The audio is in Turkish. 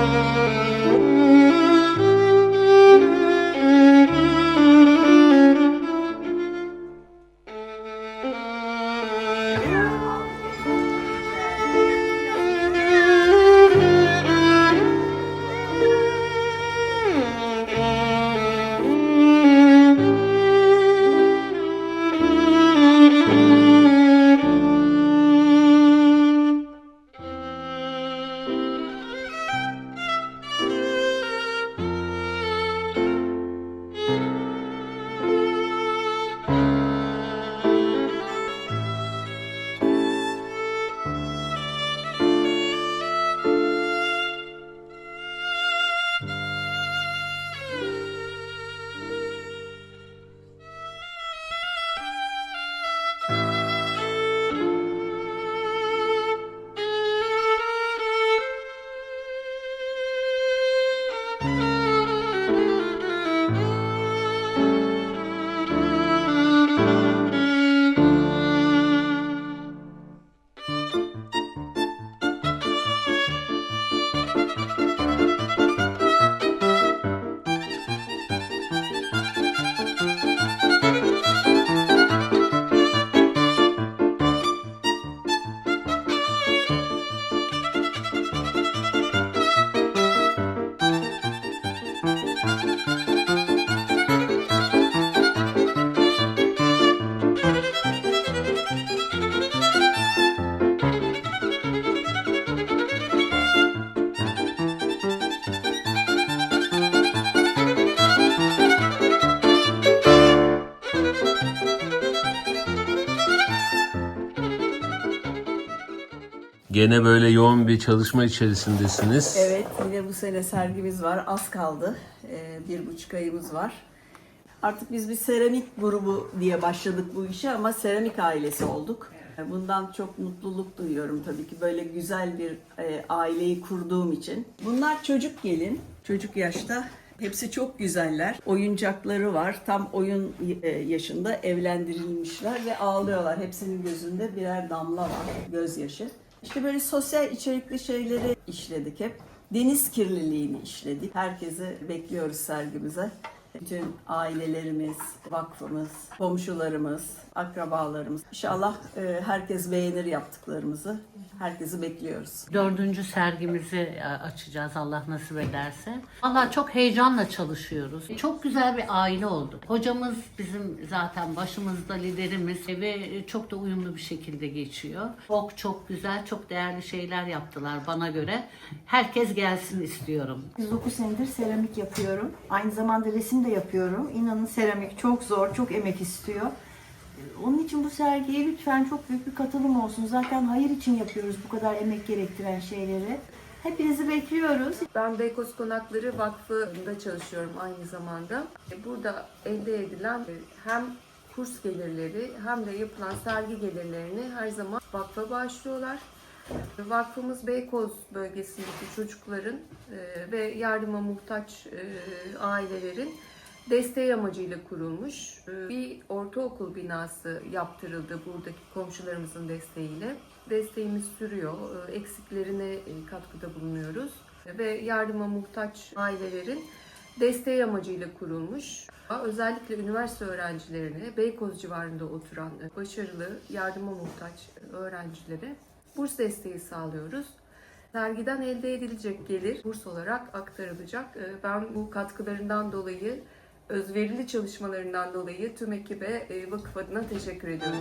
Música Gene böyle yoğun bir çalışma içerisindesiniz. Evet, yine bu sene sergimiz var. Az kaldı. Ee, bir buçuk ayımız var. Artık biz bir seramik grubu diye başladık bu işe ama seramik ailesi olduk. Bundan çok mutluluk duyuyorum tabii ki böyle güzel bir e, aileyi kurduğum için. Bunlar çocuk gelin, çocuk yaşta. Hepsi çok güzeller. Oyuncakları var. Tam oyun e, yaşında evlendirilmişler ve ağlıyorlar. Hepsinin gözünde birer damla var, gözyaşı. İşte böyle sosyal içerikli şeyleri işledik hep. Deniz kirliliğini işledik. Herkesi bekliyoruz sergimize. Bütün ailelerimiz, vakfımız, komşularımız, akrabalarımız. İnşallah e, herkes beğenir yaptıklarımızı. Herkesi bekliyoruz. Dördüncü sergimizi e, açacağız Allah nasip ederse. Valla çok heyecanla çalışıyoruz. Çok güzel bir aile olduk. Hocamız bizim zaten başımızda liderimiz ve çok da uyumlu bir şekilde geçiyor. Çok çok güzel, çok değerli şeyler yaptılar bana göre. Herkes gelsin istiyorum. 9 senedir seramik yapıyorum. Aynı zamanda resim de yapıyorum. İnanın seramik çok zor, çok emek istiyor. Onun için bu sergiye lütfen çok büyük bir katılım olsun. Zaten hayır için yapıyoruz bu kadar emek gerektiren şeyleri. Hepinizi bekliyoruz. Ben Beykoz Konakları Vakfı'nda çalışıyorum aynı zamanda. Burada elde edilen hem kurs gelirleri hem de yapılan sergi gelirlerini her zaman vakfa bağışlıyorlar. Vakfımız Beykoz bölgesindeki çocukların e, ve yardıma muhtaç e, ailelerin desteği amacıyla kurulmuş e, bir ortaokul binası yaptırıldı buradaki komşularımızın desteğiyle. Desteğimiz sürüyor, eksiklerine katkıda bulunuyoruz ve yardıma muhtaç ailelerin desteği amacıyla kurulmuş. Özellikle üniversite öğrencilerine, Beykoz civarında oturan başarılı, yardıma muhtaç öğrencilere burs desteği sağlıyoruz. Sergiden elde edilecek gelir burs olarak aktarılacak. E, Ben bu katkılarından dolayı, özverili çalışmalarından dolayı tüm ekibe e, vakıf adına teşekkür ediyorum.